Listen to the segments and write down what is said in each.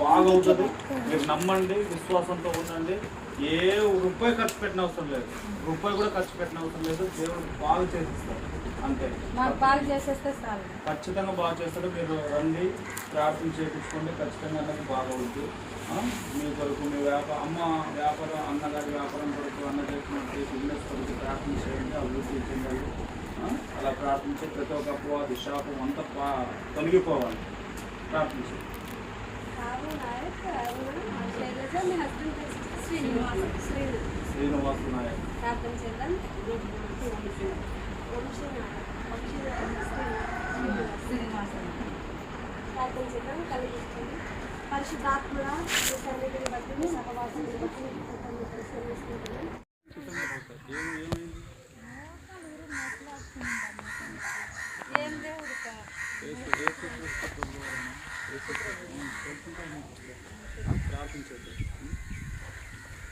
బాగవుతుంది మీరు నమ్మండి విశ్వాసంతో ఉండండి. ఏ రూపాయి ఖర్చు పెట్టిన అవసరం లేదు. రూపాయి కూడా ఖర్చు పెట్టిన అవసరం లేదు. దేవుడు బాగా చేసిస్తారు అంతే. ఖచ్చితంగా బాగా చేస్తాడు. మీరు రండి ప్రార్థన చేయించుకోండి. ఖచ్చితంగా అన్నది బాగా అవుతుంది మీ కొరకు మీ వ్యాపార అమ్మ వ్యాపారం అన్నగారి వ్యాపారం కొరకు అన్న చేసినట్టు బిజినెస్ కొరకు ప్రార్థన చేయండి. అభివృద్ధి చెందాలి ఆ? అలా ప్రార్థించి ప్రతి ఒక్క అపవాది శాపం అంతా తొలగిపోవాలి. ప్రార్థించండి శ్రీనివాస్ శ్రీను శ్రీనివాసు నాయక్ ప్రార్థన చేద్దాం వంశీ వంశీ శ్రీనివాస్ ప్రార్థన చేద్దాం కలిగించండి పరిశుద్ధాత్మగా మీ సన్నిధిని బట్టి మీ సహవాసాన్ని బట్టి మీ కృతజ్ఞతలు చెల్లిస్తున్నాను. ఏం దేవుడు కాదు. ప్రార్థించండి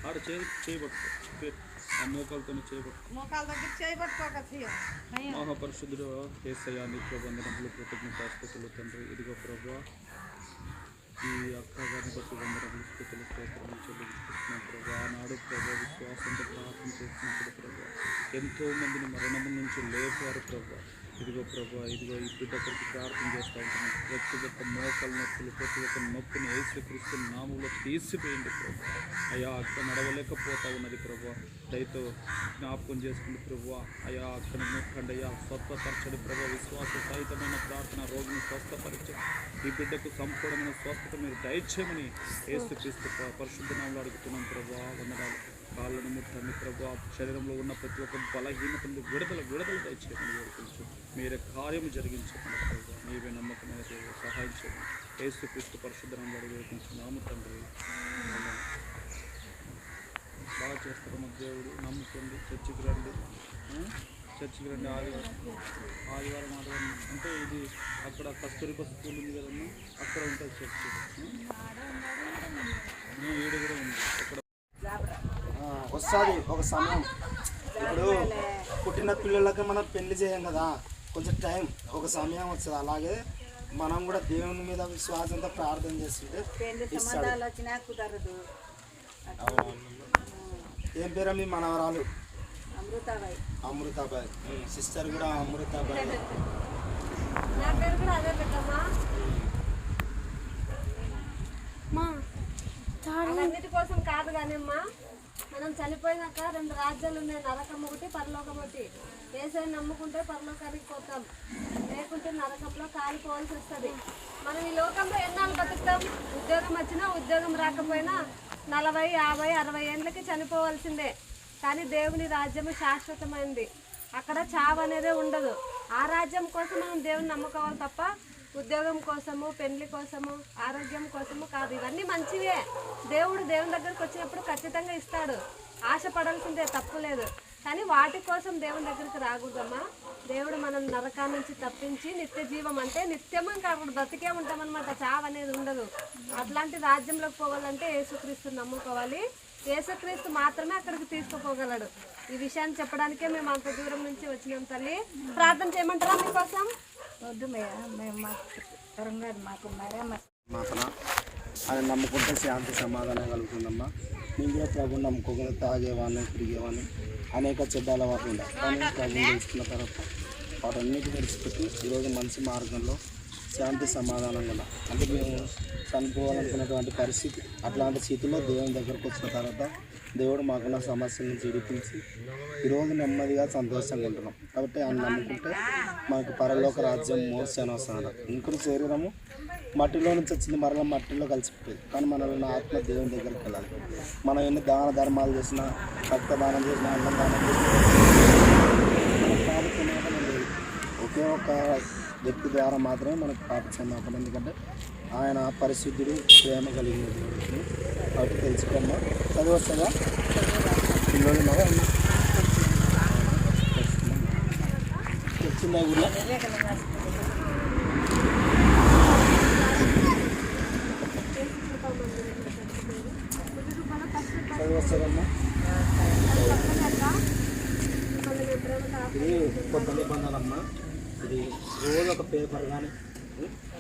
ఆడ చేయి చేయబట్టు ఆ మోకాలతో చేయబట్టు మోకాల దగ్గర చేయబట్టుకోక మహాపరిశుద్ధుడు ఏసయ్యా నీకు వందనములు కృతజ్ఞతాస్తుతులు తండ్రి ఇదిగో ప్రభా ఈ అక్క గారిని బట్టి వందనములు స్థుతులు స్తోత్రములు చెల్లిస్తున్నాం ప్రభా. ఆనాడు ప్రభా విశ్వాసంతో ప్రార్థన చేసినప్పుడు ప్రభా ఎంతోమందిని మరణము నుంచి లేపారు ప్రభా. ఇదిగో ప్రభా ఇదిగో ఈ బిడ్డ కొరకు ప్రార్థన చేస్తూ ఉంటాను ప్రతి ఒక్క మోకల నొప్పులు ప్రతి ఒక్క నొప్పిని ఏసుక్రీస్తు నామంలో తీసిపోయింది ప్రభా. అయ్యా అక్క నడవలేకపోతా ఉన్నది ప్రభా. దయతో జ్ఞాపకం చేసుకుంది ప్రభు. అయా అక్కడ నొక్కండి అయ్యా. స్వస్థపరచడు ప్రభు. విశ్వాస సహితమైన ప్రార్థన రోగిని స్వస్థపరచు ఈ బిడ్డకు సంపూర్ణమైన స్వస్థత మీరు దయచేయమని ఏసుక్రీస్తు ప- పరిశుద్ధ నామంలో అడుగుతున్నాం ప్రభు. వందనాలు. కాళ్ళను ముట్టండి ప్రభు శరీరంలో ఉన్న ప్రతి ఒక్క బలహీనతను విడుదల విడుదల దయచేయమని వేడుకొంచు మీరే కార్యము జరిగించమని ప్రభు మీవే నమ్మకమైన దేవుడు సహాయం చేయండి. ఏసు క్రీస్తు పరిశుద్ధం అడిగి వేడుకుంటున్నాము తండ్రి. బాగా చేస్తారు మా దేవుడు నమ్ముకోండి చర్చికి రండి. చర్చికి రండి ఆదివారం. ఆదివారం ఆదివారం. అంటే ఇది అక్కడ కస్తూరిక స్కూల్ ఉంది కదమ్మా? అక్కడ ఉంటుంది చర్చి. ఆ, కూడా వస్తుంది ఒక సమయం. ఇప్పుడు పుట్టిన పిల్లలకి మనం పెళ్ళి చేయం కదా. కొంచెం టైం ఒక సమయం వస్తుంది. అలాగే మనం కూడా దేవుని మీద విశ్వాసంతో ప్రార్థన చేస్తుంటే ఏం పేరు మీ మనవరాలు? అమృతాబాయి. అమృతాబాయ్. సిస్టర్ కూడా అమృతాబాయ్. కోసం కాదు కానీ అమ్మా మనం చనిపోయినాక రెండు రాజ్యాలు ఉన్నాయి. నరకం ఒకటి పరలోకం ఒకటి. ఏసై నమ్ముకుంటే పరలోకానికి పోతాం. లేకుంటే నరకంలో కాలిపోవాల్సి వస్తుంది. మనం ఈ లోకంలో ఎన్నాళ్ళు బతుకుతాం? ఉద్యోగం వచ్చినా ఉద్యోగం రాకపోయినా నలభై యాభై అరవై ఏళ్ళకి చనిపోవాల్సిందే. కానీ దేవుని రాజ్యము శాశ్వతమైంది. అక్కడ చావు అనేదే ఉండదు. ఆ రాజ్యం కోసం మనం దేవుని నమ్ముకోవాలి తప్ప ఉద్యోగం కోసము పెళ్ళి కోసము ఆరోగ్యం కోసము కాదు. ఇవన్నీ మంచివే. దేవుడు దేవుని దగ్గరకు వచ్చినప్పుడు ఖచ్చితంగా ఇస్తాడు. ఆశ పడాల్సిందే తప్పు లేదు. కానీ వాటి కోసం దేవుని దగ్గరికి రాకూడదమ్మా. దేవుడు మనం నరకా నుంచి తప్పించి నిత్య జీవం అంటే నిత్యము ఇంకా అక్కడ బ్రతికే ఉంటామన్నమాట. చావు అనేది ఉండదు. అట్లాంటి రాజ్యంలోకి పోవాలంటే యేసుక్రీస్తు నమ్ముకోవాలి. యేసుక్రీస్తు మాత్రమే అక్కడికి తీసుకుపోగలడు. ఈ విషయాన్ని చెప్పడానికే మేము అంత దూరం నుంచి వచ్చినాం తల్లి. ప్రార్థన చేయమంటారా మీకోసం? వద్దు మేము మాకు పరంగా మాకు మాతన ఆయన నమ్ముకుంటే శాంతి సమాధానం కలుగుతుందమ్మా. నేను కూడా ప్రభు నమ్ముకోకుండా తాగేవాడిని తిరిగేవాడిని అనేక చెడ్డ అలవాట్లు ఉండే కానీ ప్రభు తెలుసుకున్న తర్వాత వాటన్నిటి విడిచిపెట్టి ఈరోజు మంచి మార్గంలో శాంతి సమాధానం కూడా అంటే మేము చనిపోవాలనుకున్నటువంటి పరిస్థితి అట్లాంటి స్థితిలో దేవుని దగ్గరకు వచ్చిన తర్వాత దేవుడు మాకున్న సమస్యలను జీడిపించి ఈరోజు నెమ్మదిగా సంతోషంగా ఉంటున్నాం. కాబట్టి ఆయన నమ్ముకుంటే మనకు పరలోక రాజ్యం మోసాను వస్తున్నారు ఇంకొక శరీరము మట్టిలో నుంచి వచ్చింది మరలా మట్టిలో కలిసిపోతుంది కానీ మనల్ని ఆత్మ దేవుని దగ్గరికి వెళ్ళాలి. మనం ఎన్ని దాన ధర్మాలు చేసినా రక్తదానం చేసినా అన్నం దానం చేసినా ఒకే ఒక వ్యక్తి ద్వారా మాత్రమే మనకు పాప క్షమాపణ. ఎందుకంటే ఆయన పరిశుద్ధుడు ప్రేమ కలిగిన దేవుడు కాబట్టి తెలుసుకోమ్మా చదివస్తుందా పిల్లలు ఉన్నావా? వచ్చిందా ఊళ్ళో చదివస్తుందమ్మా ఇది కొత్త నిబంధన అమ్మా. ఇది రోజు ఒక పేపర్ కానీ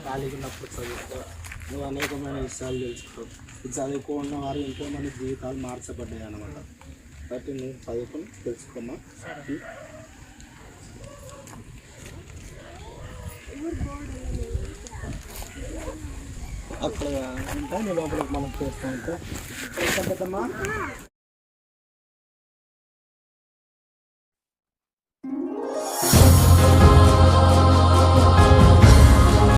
ఖాళీగా ఉన్నప్పుడు చదువుకో. నువ్వు అనేకమైన విషయాలు తెలుసుకోవు ఇది చదువుకున్న వారు ఎంతో మంది జీవితాలు మార్చబడ్డాయి అనమాట కాబట్టి నువ్వు చదువుకుని తెలుసుకోమ్మా. అక్కడ ఉంటా నీ లోపలికి మనం చేస్తూ ఉంటే పెద్దమ్మా